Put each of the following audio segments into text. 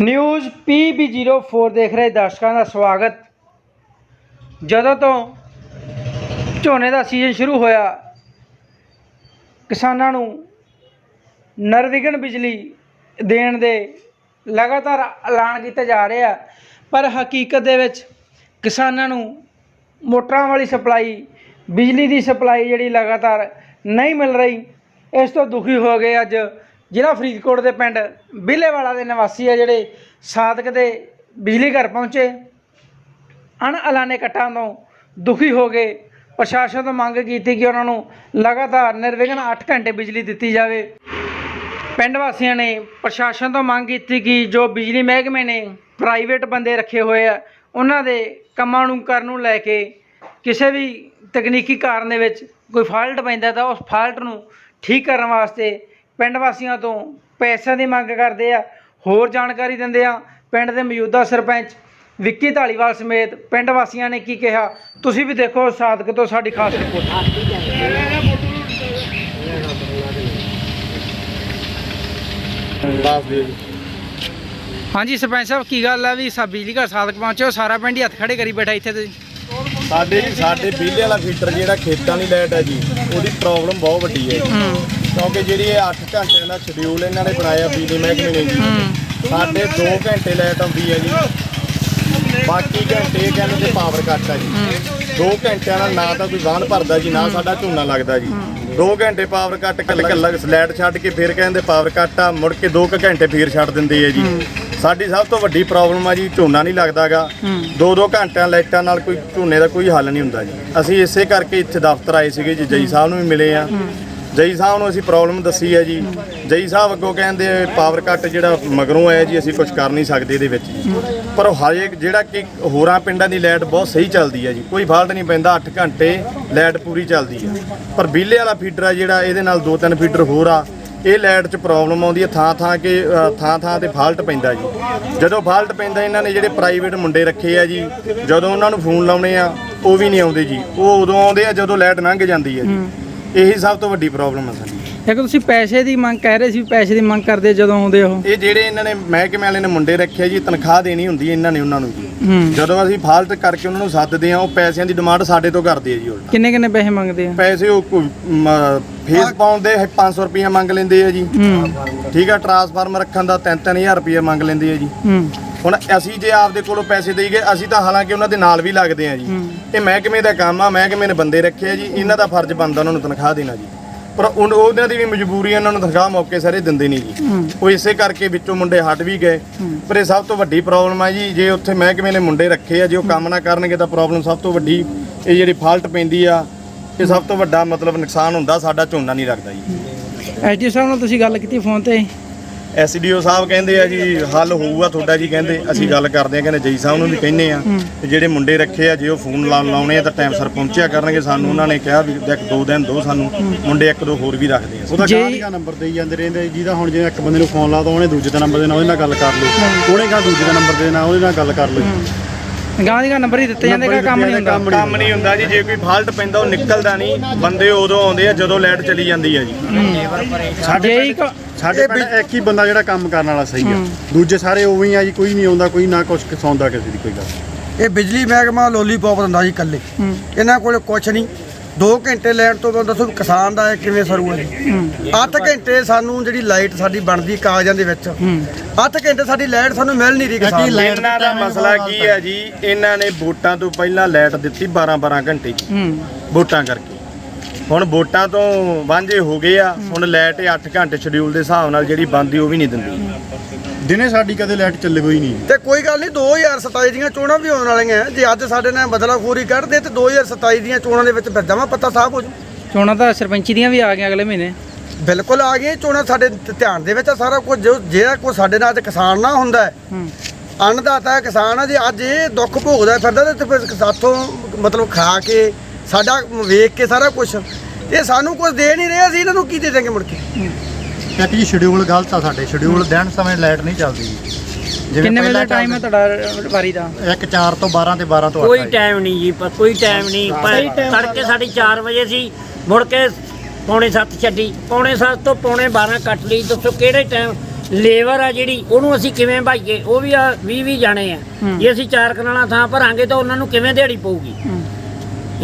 News PB04 ਦੇਖ ਰਹੇ ਦਰਸ਼ਕਾਂ ਦਾ ਸਵਾਗਤ। ਜਦੋਂ ਤੋਂ ਝੋਨੇ ਦਾ ਸੀਜ਼ਨ ਸ਼ੁਰੂ ਹੋਇਆ, ਕਿਸਾਨਾਂ ਨੂੰ ਨਰਵਿਘਨ ਬਿਜਲੀ ਦੇਣ ਦੇ ਲਗਾਤਾਰ ਐਲਾਨ ਕੀਤੇ ਜਾ ਰਹੇ ਆ, ਪਰ ਹਕੀਕਤ ਦੇ ਵਿੱਚ ਕਿਸਾਨਾਂ ਨੂੰ ਮੋਟਰਾਂ ਵਾਲੀ ਸਪਲਾਈ, ਬਿਜਲੀ ਦੀ ਸਪਲਾਈ ਜਿਹੜੀ ਲਗਾਤਾਰ ਨਹੀਂ ਮਿਲ ਰਹੀ, ਇਸ ਤੋਂ ਦੁਖੀ ਹੋ ਗਏ ਅੱਜ ਜ਼ਿਲ੍ਹਾ ਫਰੀਦਕੋਟ ਦੇ ਪਿੰਡ ਬਿੱਲੇਵਾਲਾ ਦੇ ਨਿਵਾਸੀ ਆ ਜਿਹੜੇ ਸਾਦਕ ਦੇ ਬਿਜਲੀ ਘਰ ਪਹੁੰਚੇ। ਅਣ ਐਲਾਨੇ ਕੱਟਾਂ ਤੋਂ ਦੁਖੀ ਹੋ ਗਏ ਪ੍ਰਸ਼ਾਸਨ ਤੋਂ ਮੰਗ ਕੀਤੀ ਕਿ ਉਹਨਾਂ ਨੂੰ ਲਗਾਤਾਰ ਨਿਰਵਿਘਨ 8 ਘੰਟੇ ਬਿਜਲੀ ਦਿੱਤੀ ਜਾਵੇ। ਪਿੰਡ ਵਾਸੀਆਂ ਨੇ ਪ੍ਰਸ਼ਾਸਨ ਤੋਂ ਮੰਗ ਕੀਤੀ ਕਿ ਜੋ ਬਿਜਲੀ ਮਹਿਕਮੇ ਨੇ ਪ੍ਰਾਈਵੇਟ ਬੰਦੇ ਰੱਖੇ ਹੋਏ ਆ, ਉਹਨਾਂ ਦੇ ਕੰਮਾਂ ਨੂੰ ਕਰਨ ਨੂੰ ਲੈ ਕੇ ਕਿਸੇ ਵੀ ਤਕਨੀਕੀ ਕਾਰਨ ਦੇ ਵਿੱਚ ਕੋਈ ਫਾਲਟ ਪੈਂਦਾ ਤਾਂ ਉਸ ਫਾਲਟ ਨੂੰ ਠੀਕ ਕਰਨ ਵਾਸਤੇ ਪਿੰਡ ਵਾਸੀਆਂ ਤੋਂ ਪੈਸਿਆਂ ਦੀ ਮੰਗ ਕਰਦੇ ਆ ਹੋਰ ਜਾਣਕਾਰੀ ਦਿੰਦੇ ਆ ਪਿੰਡ ਦੇ ਮੌਜੂਦਾ ਸਰਪੰਚ ਵਿੱਕੀ ਢਾਲੀਵਾਲ ਸਮੇਤ ਪਿੰਡ ਵਾਸੀਆਂ ਨੇ ਕੀ ਕਿਹਾ? ਤੁਸੀਂ ਵੀ ਦੇਖੋ ਸਾਦਕ ਤੋਂ ਸਾਡੀ ਖਾਸ ਰਿਪੋਰਟ। ਹਾਂਜੀ ਸਰਪੰਚ ਸਾਹਿਬ ਕੀ ਗੱਲ ਆ ਵੀ ਸਾ ਬਿਜਲੀ ਘਰ ਸਾਦਕ ਪਹੁੰਚੇ ਹੋ ਸਾਰਾ ਪਿੰਡ ਹੀ ਹੱਥ ਖੜੇ ਕਰੀ ਬੈਠਾ ਇੱਥੇ ਤੇ। ਸਾਡੇ ਸਾਡੇ ਬਿਜਲੀ ਵਾਲਾ ਫੀਟਰ ਜਿਹੜਾ ਖੇਤਾਂ ਦੀ ਲਾਈਟ ਹੈ ਜੀ ਉਹਦੀ ਪ੍ਰੋਬਲਮ ਬਹੁਤ ਵੱਡੀ। ਹੂੰ। ਕਿਉਂਕਿ ਜਿਹੜੀ ਇਹ 8 ਘੰਟਿਆਂ ਦਾ ਸ਼ਡਿਊਲ ਇਹਨਾਂ ਨੇ ਬਣਾਇਆ ਬਿਜਲੀ ਮਹਿਕਮੇ ਨੇ ਜੀ। ਸਾਡੇ 2 ਘੰਟੇ ਲਾਈਟ ਆਉਂਦੀ ਹੈ ਜੀ। ਬਾਕੀ ਘੰਟੇ ਕਹਿੰਦੇ ਤੇ ਪਾਵਰ ਕੱਟ ਹੈ ਜੀ। 2 ਘੰਟਿਆਂ ਨਾਲ ਨਾ ਤਾਂ ਕੋਈ ਵਾਹਨ ਭਰਦਾ ਜੀ ਨਾ ਸਾਡਾ ਝੋਨਾ ਲੱਗਦਾ ਜੀ। 2 ਘੰਟੇ ਪਾਵਰ ਕੱਟ ਕੱਲ ਕੱਲ ਸਲੈਡ ਛੱਡ ਕੇ ਫਿਰ ਕਹਿੰਦੇ ਪਾਵਰ ਕੱਟ ਆ ਮੁੜ ਕੇ 2 ਘੰਟੇ ਫਿਰ ਛੱਡ ਦਿੰਦੇ ਆ ਜੀ। ਸਾਡੀ ਸਭ ਤੋਂ ਵੱਡੀ ਪ੍ਰੋਬਲਮ ਆ ਜੀ ਝੋਨਾ ਨਹੀਂ ਲੱਗਦਾਗਾ। ਹੂੰ। ਦੋ ਦੋ ਘੰਟਿਆਂ ਲਾਈਟਾਂ ਨਾਲ ਕੋਈ ਝੋਨੇ ਦਾ ਕੋਈ ਹੱਲ ਨਹੀਂ ਹੁੰਦਾ ਜੀ। ਅਸੀਂ ਇਸੇ ਕਰਕੇ ਇੱਥੇ ਦਫ਼ਤਰ ਆਏ ਸੀਗੇ ਜੀ ਜਈ ਸਾਹਿਬ ਨੂੰ ਵੀ ਮਿਲੇ ਆ। ਜਈ ਸਾਹਿਬ ਨੂੰ ਅਸੀਂ ਪ੍ਰੋਬਲਮ ਦੱਸੀ ਹੈ ਜੀ। ਜਈ ਸਾਹਿਬ ਅੱਗੋਂ ਕਹਿੰਦੇ ਪਾਵਰ ਕੱਟ ਜਿਹੜਾ ਮਗਰੋਂ ਆਇਆ ਜੀ, ਅਸੀਂ ਕੁਝ ਕਰ ਨਹੀਂ ਸਕਦੇ ਇਹਦੇ ਵਿੱਚ ਜੀ। ਪਰ ਹਜੇ ਜਿਹੜਾ ਕਿ ਹੋਰਾਂ ਪਿੰਡਾਂ ਦੀ ਲਾਈਟ ਬਹੁਤ ਸਹੀ ਚੱਲਦੀ ਹੈ ਜੀ। ਕੋਈ ਫਾਲਟ ਨਹੀਂ ਪੈਂਦਾ 8 ਘੰਟੇ ਲਾਈਟ ਪੂਰੀ ਚੱਲਦੀ ਹੈ। ਪਰ ਬਿੱਲੇ ਵਾਲਾ ਫੀਡਰ ਆ ਜਿਹੜਾ, ਇਹਦੇ ਨਾਲ ਦੋ ਤਿੰਨ ਫੀਡਰ ਹੋਰ ਆ, ਇਹ ਲਾਈਟ 'ਚ ਪ੍ਰੋਬਲਮ ਆਉਂਦੀ ਹੈ, ਥਾਂ ਥਾਂ ਕੇ ਥਾਂ ਥਾਂ ਤੇ ਫਾਲਟ ਪੈਂਦਾ ਜੀ। ਜਦੋਂ ਫਾਲਟ ਪੈਂਦਾ, ਇਹਨਾਂ ਨੇ ਜਿਹੜੇ ਪ੍ਰਾਈਵੇਟ ਮੁੰਡੇ ਰੱਖੇ ਆ ਜੀ, ਜਦੋਂ ਉਹਨਾਂ ਨੂੰ ਫੋਨ ਲਾਉਣੇ ਆ, ਉਹ ਵੀ ਨਹੀਂ ਆਉਂਦੇ ਜੀ। ਉਹ ਉਦੋਂ ਆਉਂਦੇ ਆ ਜਦੋਂ ਲਾਈਟ ਲੰਘ ਜਾਂਦੀ ਹੈ ਜੀ। ਇਹੀ ਸਭ ਤੋਂ ਵੱਡੀ ਪ੍ਰੋਬਲਮ ਹੈ ਸਾਡੀ। ਇੱਕ ਤੁਸੀਂ ਪੈਸੇ ਦੀ ਮੰਗ ਕਹਿ ਰਹੇ ਸੀ ਪੈਸੇ ਦੀ ਮੰਗ ਕਰਦੇ ਜਦੋਂ ਆਉਂਦੇ ਉਹ। ਇਹ ਜਿਹੜੇ ਇਹਨਾਂ ਨੇ ਮਹਿਕਮੇ ਵਾਲੇ ਨੇ ਮੁੰਡੇ ਰੱਖੇ ਜੀ ਤਨਖਾਹ ਦੇਣੀ ਹੁੰਦੀ ਹੈ ਇਹਨਾਂ ਨੇ ਉਹਨਾਂ ਨੂੰ ਜੀ। ਜਦੋਂ ਅਸੀਂ ਫਾਲਟ ਕਰਕੇ ਉਹਨਾਂ ਨੂੰ ਸੱਦਦੇ ਆ ਉਹ ਪੈਸਿਆਂ ਦੀ ਡਿਮਾਂਡ ਸਾਡੇ ਤੋਂ ਕਰਦੇ ਆ ਜੀ ਉਲਟਾ। ਕਿੰਨੇ ਕਿੰਨੇ ਪੈਸੇ ਮੰਗਦੇ ਆ? ਪੈਸੇ ਉਹ ਕੋਈ, ਮ, ਫੇਸ ਪਾਉਣ ਦੇ 500 ਰੁਪਏ ਮੰਗ ਲੈਂਦੇ ਆ ਜੀ। ਹੂੰ। ਠੀਕ ਆ ਟਰਾਂਸਫਾਰਮਰ ਰੱਖਣ ਦਾ 3-3000 ਰੁਪਏ ਮੰਗ ਲੈਂਦੇ ਆ ਜੀ। ਹੂੰ। ਹੁਣ ਅਸੀਂ ਜੇ ਆਪਦੇ ਕੋਲੋਂ ਪੈਸੇ ਦੇਈਏ ਅਸੀਂ ਤਾਂ ਹਾਲਾਂਕਿ ਉਹਨਾਂ ਦੇ ਨਾਲ ਵੀ ਲੱਗਦੇ ਆ ਜੀ। ਇਹ ਮਹਿਕਮੇ ਦਾ ਕੰਮ ਆ ਮਹਿਕਮੇ ਨੇ ਬੰਦੇ ਰੱਖੇ ਆ ਜੀ ਇਹਨਾਂ ਦਾ ਫਰਜ਼ ਬਣਦਾ ਉਹਨਾਂ ਨੂੰ ਤਨਖਾਹ ਦੇਣਾ ਜੀ। ਪਰ ਉਨ- ਉਹਨਾਂ ਦੀ ਵੀ ਮਜਬੂਰੀ ਆ ਉਹਨਾਂ ਨੂੰ ਤਨਖਾਹ ਮੌਕੇ ਸਾਰੇ ਦਿੰਦੇ ਨਹੀਂ ਜੀ। ਉਹ ਇਸੇ ਕਰਕੇ ਵਿੱਚੋਂ ਮੁੰਡੇ ਹਟ ਵੀ ਗਏ। ਪਰ ਇਹ ਸਭ ਤੋਂ ਵੱਡੀ ਪ੍ਰੋਬਲਮ ਆ ਜੀ ਜੇ ਉੱਥੇ ਮਹਿਕਮੇ ਨੇ ਮੁੰਡੇ ਰੱਖੇ ਆ ਜੇ ਉਹ ਕੰਮ ਨਾ ਕਰਨਗੇ ਤਾਂ ਪ੍ਰੋਬਲਮ ਸਭ ਤੋਂ ਵੱਡੀ ਇਹ ਜਿਹੜੀ ਫਾਲਟ ਪੈਂਦੀ ਆ ਇਹ ਸਭ ਤੋਂ ਵੱਡਾ ਮਤਲਬ ਨੁਕਸਾਨ ਹੁੰਦਾ ਸਾਡਾ ਝੋਨਾ ਨਹੀਂ ਲੱਗਦਾ ਜੀ। ਐਸਡੀ ਸਾਹਿਬ ਨਾਲ ਤੁਸੀਂ ਗੱਲ ਕੀਤੀ ਫੋਨ ਤੇ? ਐਸਡੀਓ ਸਾਹਿਬ ਕਹਿੰਦੇ ਆ ਜੀ ਹੱਲ ਹੋਊਗਾ ਤੁਹਾਡਾ ਜੀ ਕਹਿੰਦੇ ਅਸੀਂ ਗੱਲ ਕਰਦੇ ਆ ਕਹਿੰਦੇ ਜਈ ਸਾਹਿਬ ਨੂੰ ਵੀ ਕਹਿੰਦੇ ਆ ਤੇ ਜਿਹੜੇ ਮੁੰਡੇ ਰੱਖੇ ਆ ਜੇ ਉਹ ਫੋਨ ਲਾ ਲਾਉਣੇ ਆ ਤਾਂ ਟਾਈਮ ਸਿਰ ਪਹੁੰਚਿਆ ਕਰਨਗੇ ਸਾਨੂੰ ਉਹਨਾਂ ਨੇ ਕਿਹਾ ਵੀ ਇੱਕ ਦੋ ਦਿਨ ਦੋ ਸਾਨੂੰ ਮੁੰਡੇ ਇੱਕ ਦੋ ਹੋਰ ਵੀ ਰੱਖਦੇ ਆ। ਉਹਦਾ ਗਾਂਧੀ ਦਾ ਨੰਬਰ ਦੇਈ ਜਾਂਦੇ ਰਹਿੰਦੇ ਜਿਹਦਾ ਹੁਣ ਜੇ ਇੱਕ ਬੰਦੇ ਨੂੰ ਫੋਨ ਲਾਦਾ ਉਹਨੇ ਦੂਜੇ ਦਾ ਨੰਬਰ ਦੇਣਾ ਉਹਦੇ ਨਾਲ ਗੱਲ ਕਰ ਲਓ। ਉਹਨੇ ਕਹਾ ਦੂਜੇ ਦਾ ਨੰਬਰ ਦੇਣਾ ਉਹਦੇ ਨਾਲ ਗੱਲ ਕਰ ਲਓ। ਗਾਂ ਦੀ ਨੰਬਰ ਹੀ ਦਿੱਤੇ ਜਾਂਦੇ ਕਿ ਕੰਮ ਨਹੀਂ ਹੁੰਦਾ। ਕੰਮ ਨਹੀਂ ਹੁੰਦਾ। ਜੀ ਜੇ ਕੋਈ ਫਾਲਟ ਪੈਂਦਾ ਉਹ ਨਿਕਲਦਾ ਨਹੀਂ। ਬੰਦੇ ਉਦੋਂ ਆਉਂਦੇ ਆ ਜਦੋਂ ਲਾਈਟ ਚਲੀ ਜਾਂਦੀ ਆ ਜੀ। ਸਾਡੇ ਸਾਡੇ ਪਿੰਡ ਇੱਕ ਹੀ ਬੰਦਾ ਜਿਹੜਾ ਕੰਮ ਕਰਨ ਵਾਲਾ ਸਹੀ ਆ। ਦੂਜੇ ਸਾਰੇ ਉਵੇਂ ਹੀ ਆ ਜੀ ਕੋਈ ਨਹੀਂ ਆਉਂਦਾ ਕੋਈ ਨਾ ਕੁਛ ਸੌਂਦਾ ਕਿਸੇ ਦੀ ਕੋਈ ਗੱਲ। ਇਹ ਬਿਜਲੀ ਮਹਿਕਮਾ ਲੋਲੀਪੌਪ ਦਿੰਦਾ ਜੀ ਇਕੱਲੇ। ਇਹਨਾਂ ਕੋਲੇ ਕੁਛ ਨਹੀਂ। 2 ਘੰਟੇ ਲੈਣ ਤੋਂ ਬਾਅਦ ਦੱਸੋ ਕਿਸਾਨ ਦਾ ਇਹ ਕਿਵੇਂ ਸਰੂਗਾ ਜੀ 8 ਘੰਟੇ ਸਾਨੂੰ ਜਿਹੜੀ ਲਾਈਟ ਸਾਡੀ ਬਣਦੀ ਕਾਗਜ਼ਾਂ ਦੇ ਵਿੱਚ। 8 ਘੰਟੇ ਸਾਡੀ ਲਾਈਟ ਸਾਨੂੰ ਮਿਲ ਨਹੀਂ ਰਹੀ ਕਿਸਾਨ ਨੂੰ। ਇਹਨਾਂ ਦਾ ਮਸਲਾ ਕੀ ਹੈ ਜੀ? ਇਹਨਾਂ ਨੇ ਵੋਟਾਂ ਤੋਂ ਪਹਿਲਾਂ ਲਾਈਟ ਦਿੱਤੀ 12 12 ਘੰਟੇ ਵੋਟਾਂ ਕਰਕੇ। ਹੁਣ ਵੋਟਾਂ ਤੋਂ ਵਾਂਝੇ ਹੋ ਗਏ ਆ ਹੁਣ ਲਾਈਟ 8 ਘੰਟੇ ਸ਼ਡਿਊਲ ਦੇ ਹਿਸਾਬ ਨਾਲ ਜਿਹੜੀ ਬੰਦੀ ਉਹ ਵੀ ਨਹੀਂ ਦਿੰਦੀ। ਦਿਨੇ ਸਾਡੀ ਕਦੇ ਲਾਈਟ ਚੱਲੇ ਹੋਈ ਨਹੀਂ। ਤੇ ਕੋਈ ਗੱਲ ਨਹੀਂ 2027 ਦੀਆਂ ਚੋਣਾਂ ਵੀ ਆਉਣ ਵਾਲੀਆਂ। ਜੇ ਅੱਜ ਸਾਡੇ ਨਾਲ ਬਦਲਾਖੋਰੀ ਕੱਢਦੇ ਤੇ 2027 ਦੀਆਂ ਚੋਣਾਂ ਦੇ ਵਿੱਚ ਫਿਰ ਜਮਾ ਪੱਤਾ ਸਾਫ਼ ਹੋ ਜੂ। ਚੋਣਾਂ ਤਾਂ ਸਰਪੰਚੀ ਦੀਆਂ ਵੀ ਆ ਗਈਆਂ ਅਗਲੇ ਮਹੀਨੇ। ਬਿਲਕੁਲ ਆ ਗਈਆਂ ਚੋਣਾਂ ਸਾਡੇ ਧਿਆਨ ਦੇ ਵਿੱਚ ਆ ਸਾਰਾ ਕੁਝ। ਜੋ ਜਿਹੜਾ ਕੋਈ ਸਾਡੇ ਨਾਲ ਅੱਜ ਕਿਸਾਨ ਨਾ ਹੁੰਦਾ ਹੈ, ਹੂੰ। ਅੰਨਦਾਤਾ ਕਿਸਾਨ ਆ ਜੇ ਅੱਜ ਇਹ ਦੁੱਖ ਭੋਗਦਾ ਫਿਰਦਾ ਤੇ ਫਿਰ ਸਾਥੋਂ ਮਤਲਬ ਖਾ ਕੇ ਸਾਡਾ ਵੇਖ ਕੇ ਸਾਰਾ ਕੁਝ ਇਹ ਸਾਨੂੰ ਕੁਝ ਦੇ ਨਹੀਂ ਰਹੇ ਅਸੀਂ ਇਹਨਾਂ ਨੂੰ ਕੀ ਦੇ ਦੇਂਗੇ ਮੁੜ ਕੇ? ਇੱਕ ਜੀ ਸ਼ਡਿਊਲ ਗਲਤ ਆ ਸਾਡੇ। ਸ਼ਡਿਊਲ ਦਿਨ ਸਮੇਂ ਲਾਈਟ ਨਹੀਂ ਚੱਲਦੀ। ਜਿਵੇਂ ਕਿੰਨੇ ਵੇਲੇ ਪਹਿਲਾਂ ਟਾਈਮ ਹੈ ਤੁਹਾਡਾ ਵਾਰੀ ਦਾ? ਇੱਕ 4 ਤੋਂ 12 ਤੇ 12 ਤੋਂ 8 ਕੋਈ ਟਾਈਮ ਨਹੀਂ ਜੀ ਪਰ ਕੋਈ ਟਾਈਮ ਨਹੀਂ। ਪਰ ਤੜਕੇ ਸਾਡੀ 4 ਵਜੇ ਸੀ ਮੁੜ ਕੇ ਪੌਣੇ 7 ਛੱਡੀ। ਪੌਣੇ 7 ਤੋਂ ਪੌਣੇ 12 ਕੱਟ ਲਈ ਦੱਸੋ ਕਿਹੜੇ ਟਾਈਮ ਲੇਬਰ ਆ ਜਿਹੜੀ ਉਹਨੂੰ ਅਸੀਂ ਕਿਵੇਂ ਭਾਈਏ? ਉਹ ਵੀ ਆ 20 20 ਜਾਣੇ ਆ। ਜੇ ਅਸੀਂ ਚਾਰ ਕਨਾਲਾਂ ਥਾਂ ਭਰਾਂਗੇ ਤਾਂ ਉਹਨਾਂ ਨੂੰ ਕਿਵੇਂ ਦਿਹਾੜੀ ਪਊਗੀ?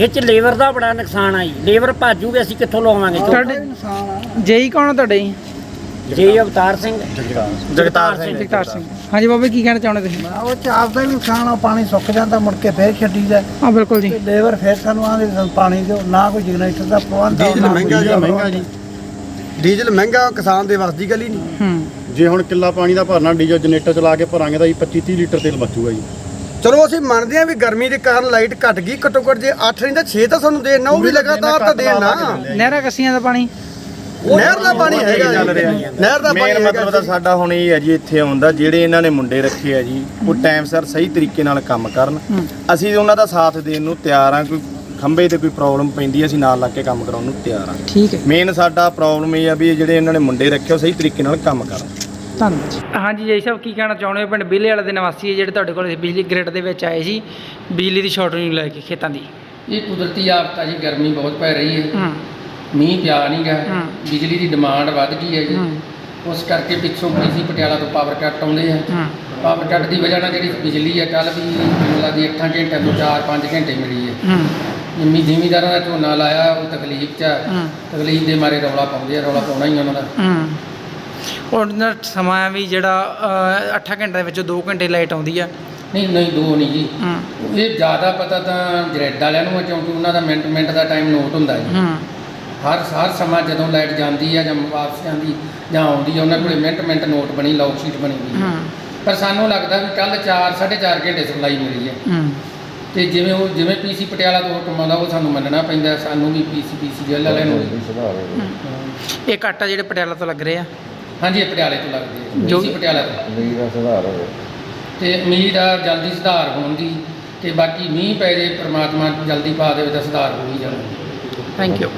ਇਹ ਚ ਲੇਬਰ ਦਾ ਬੜਾ ਨੁਕਸਾਨ ਆ ਜੀ। ਲੇਬਰ ਭਾਜੂਗੇ ਅਸੀਂ ਕਿੱਥੋਂ ਲਵਾਵਾਂਗੇ ਤੁਹਾਡੇ ਜੇਈ ਕੌਣ ਆ ਤੁਹਾਡੇ? ਜੀ ਜੀ ਅਵਤਾਰ ਸਿੰਘ। ਜਗਤਾਰ ਸਿੰਘ। ਜਗਤਾਰ ਸਿੰਘ। ਹਾਂਜੀ ਬਾਬਾ ਜੀ, ਕੀ ਕਹਿਣਾ ਚਾਹੁੰਦੇ ਤੁਸੀਂ? ਉਹ ਚ ਆਪਦਾ ਹੀ ਨੁਕਸਾਨ ਆ ਪਾਣੀ ਸੁੱਕ ਜਾਂਦਾ ਮੁੜ ਕੇ ਫੇਰ ਛੱਡੀਦਾ ਹਾਂ ਬਿਲਕੁਲ ਜੀ। ਤੇ ਲੇਬਰ ਫੇਰ ਸਾਨੂੰ ਆਂਦੇ ਪਾਣੀ ਦਿਓ ਨਾ ਕੋਈ ਜਨਰੇਟਰ ਦਾ ਪ੍ਰਬੰਧ ਆ, ਡੀਜ਼ਲ ਨਾ ਮਹਿੰਗਾ ਜੀ ਮਹਿੰਗਾ ਜੀ। ਡੀਜ਼ਲ ਮਹਿੰਗਾ ਕਿਸਾਨ ਦੇ ਵੱਸ ਦੀ ਗੱਲ ਹੀ ਨਹੀਂ। ਹੂੰ। ਜੇ ਹੁਣ ਕਿੱਲਾ ਪਾਣੀ ਦਾ ਭਰਨਾ ਡੀਜ਼ਲ ਜਨਰੇਟਰ ਚਲਾ ਕੇ ਭਰਾਂਗੇ ਤਾਂ ਜੀ 25 30 ਲੀਟਰ ਤੇਲ ਬਚੂਗਾ ਜੀ। ਚਲੋ ਅਸੀਂ ਮੰਨਦੇ ਹਾਂ ਵੀ ਗਰਮੀ ਦੇ ਕਾਰਨ ਲਾਈਟ ਘਟ ਗਈ ਘੱਟੋ ਘੱਟ ਜੇ 8 ਨਹੀਂ ਤਾਂ 6 ਤਾਂ ਸਾਨੂੰ ਦੇਣਾ ਉਹ ਵੀ ਲਗਾਤਾਰ ਤਾਂ ਦੇਣਾ ਨਹਿਰਾਂ ਕੱਸੀਆਂ ਦਾ ਪਾਣੀ। ਨਹਿਰ ਦਾ ਪਾਣੀ ਹੈਗਾ ਜੀ। ਨਹਿਰ ਦਾ ਪਾਣੀ ਮੇਨ ਮਤਲਬ ਤਾਂ ਸਾਡਾ ਹੁਣ ਇਹ ਹੈ ਜੀ ਇੱਥੇ ਆਉਂਦਾ ਜਿਹੜੇ ਇਹਨਾਂ ਨੇ ਮੁੰਡੇ ਰੱਖੇ ਆ ਜੀ ਉਹ ਟਾਈਮ ਸਿਰ ਸਹੀ ਤਰੀਕੇ ਨਾਲ ਕੰਮ ਕਰਨ। ਅਸੀਂ ਉਹਨਾਂ ਦਾ ਸਾਥ ਦੇਣ ਨੂੰ ਤਿਆਰ ਆ ਕੋਈ ਖੰਭੇ ਤੇ ਕੋਈ ਪ੍ਰੋਬਲਮ ਪੈਂਦੀ ਹੈ, ਅਸੀਂ ਨਾਲ ਲੱਗ ਕੇ ਕੰਮ ਕਰਾਉਣ ਨੂੰ ਤਿਆਰ ਆ ਠੀਕ ਹੈ। ਮੇਨ ਸਾਡਾ ਪ੍ਰੋਬਲਮ ਇਹ ਆ ਵੀ ਜਿਹੜੇ ਇਹਨਾਂ ਨੇ ਮੁੰਡੇ ਰੱਖੇ ਉਹ ਸਹੀ ਤਰੀਕੇ ਨਾਲ ਕੰਮ ਕਰਨ। ਧੰਨਵਾਦ ਜੀ। ਹਾਂਜੀ ਜੈ ਸਾਹਿਬ ਕੀ ਕਹਿਣਾ ਚਾਹੁੰਦੇ ਹੋ? ਪਿੰਡ ਬਿੱਲੇ ਵਾਲੇ ਦੇ ਨਿਵਾਸੀ ਹੈ ਜਿਹੜੇ ਤੁਹਾਡੇ ਕੋਲ ਬਿਜਲੀ ਗ੍ਰਿਡ ਦੇ ਵਿੱਚ ਆਏ ਸੀ। ਬਿਜਲੀ ਦੀ ਸ਼ਾਰਟੇਜ ਨੂੰ ਲੈ ਕੇ ਖੇਤਾਂ ਦੀ। ਇਹ ਕੁਦਰਤੀ ਆਫਤ ਆ ਜੀ ਗਰਮੀ ਬਹੁਤ ਪੈ ਰਹੀ ਹੈ। ਹੂੰ। ਮੀਂਹ ਪਿਆ ਨਹੀਂ ਗਾ। ਹੂੰ। ਬਿਜਲੀ ਦੀ ਡਿਮਾਂਡ ਵੱਧ ਗਈ ਹੈ ਜੀ। ਹੂੰ। ਉਸ ਕਰਕੇ ਪਿੱਛੋਂ ਪੀਸੀ ਪਟਿਆਲਾ ਤੋਂ ਪਾਵਰ ਕੱਟ ਆਉਂਦੇ ਆ ਹੂੰ। ਪਾਵਰ ਕੱਟ ਦੀ ਵਜ੍ਹਾ ਨਾਲ ਜਿਹੜੀ ਬਿਜਲੀ ਆ ਕੱਲ ਵੀ ਮੈਨੂੰ ਲੱਗਦੀ 8 ਘੰਟੇ ਤੋਂ 4-5 ਘੰਟੇ ਮਿਲੀ ਹੈ। ਹੂੰ। ਜਿੰਮੀ ਜ਼ਿਮੀਦਾਰਾਂ ਦਾ ਝੋਨਾ ਲਾਇਆ ਉਹ ਤਕਲੀਫ 'ਚ ਆ। ਹੂੰ। ਤਕਲੀਫ ਦੇ ਮਾਰੇ ਰੌਲਾ ਪਾਉਂਦੇ ਆ ਰੌਲਾ ਪਾਉਣਾ ਹੀ ਉਹਨਾਂ ਦਾ। ਹੂੰ। ਉਹਨਾਂ ਸਮਾਂ ਵੀ ਜਿਹੜਾ 8 ਘੰਟੇ ਦੇ ਵਿੱਚ 2 ਘੰਟੇ ਲਾਈਟ ਆਉਂਦੀ ਆ। ਨਹੀਂ ਨਹੀਂ ਦੋ ਨਹੀਂ ਜੀ। ਇਹ ਜ਼ਿਆਦਾ ਪਤਾ ਤਾਂ ਗ੍ਰੈਡ ਵਾਲਿਆਂ ਨੂੰ ਆ ਕਿਉਂਕਿ ਉਹਨਾਂ ਦਾ ਮਿੰਟ ਮਿੰਟ ਦਾ ਟਾਈਮ ਨੋਟ ਹੁੰਦਾ ਜੀ। ਹੂੰ। ਹਰ ਹਰ ਸਮਾਂ ਜਦੋਂ ਲਾਈਟ ਜਾਂਦੀ ਹੈ ਜਾਂ ਵਾਪਸ ਜਾਂਦੀ ਜਾਂ ਆਉਂਦੀ ਹੈ ਉਹਨਾਂ ਕੋਲੇ ਮਿੰਟ ਮਿੰਟ ਨੋਟ ਬਣੀ ਲੌਗ ਸ਼ੀਟ ਬਣੀ ਹੋਈ ਹੈ। ਪਰ ਸਾਨੂੰ ਲੱਗਦਾ ਵੀ ਕੱਲ 4 4.5 ਘੰਟੇ ਸਪਲਾਈ ਮਿਲੀ ਹੈ। ਤੇ ਜਿਵੇਂ ਉਹ ਜਿਵੇਂ ਪੀਸੀ ਪਟਿਆਲਾ ਤੋਂ ਹੁਕਮ ਆਉਂਦਾ ਉਹ ਸਾਨੂੰ ਮੰਨਣਾ ਪੈਂਦਾ ਸਾਨੂੰ ਵੀ ਪੀਸੀ ਪੀਸੀ ਜੈਲ ਵਾਲਿਆਂ ਨੂੰ। ਇਹ ਕੱਟ ਆ ਜਿਹੜੇ ਪਟਿਆਲਾ ਤੋਂ ਲੱਗ ਰਹੇ ਆ। ਹਾਂਜੀ ਇਹ ਪਟਿਆਲੇ ਤੋਂ ਲੱਗਦੀ ਹੈ। ਜੋ- ਪੀਸੀ ਪਟਿਆਲਾ ਤੋਂ। ਮੀਂਹ ਦਾ ਸੁਧਾਰ ਹੋਵੇ। ਤੇ ਉਮੀਦ ਆ ਜਲਦੀ ਸੁਧਾਰ ਹੋਣ ਦੀ ਤੇ ਬਾਕੀ ਮੀਂਹ ਪੈ ਜੇ ਪ੍ਰਮਾਤਮਾ ਜਲਦੀ ਪਾ ਦੇਵੇ ਤਾਂ ਸੁਧਾਰ ਹੋ ਹੀ ਜਾਣਾ। Thank you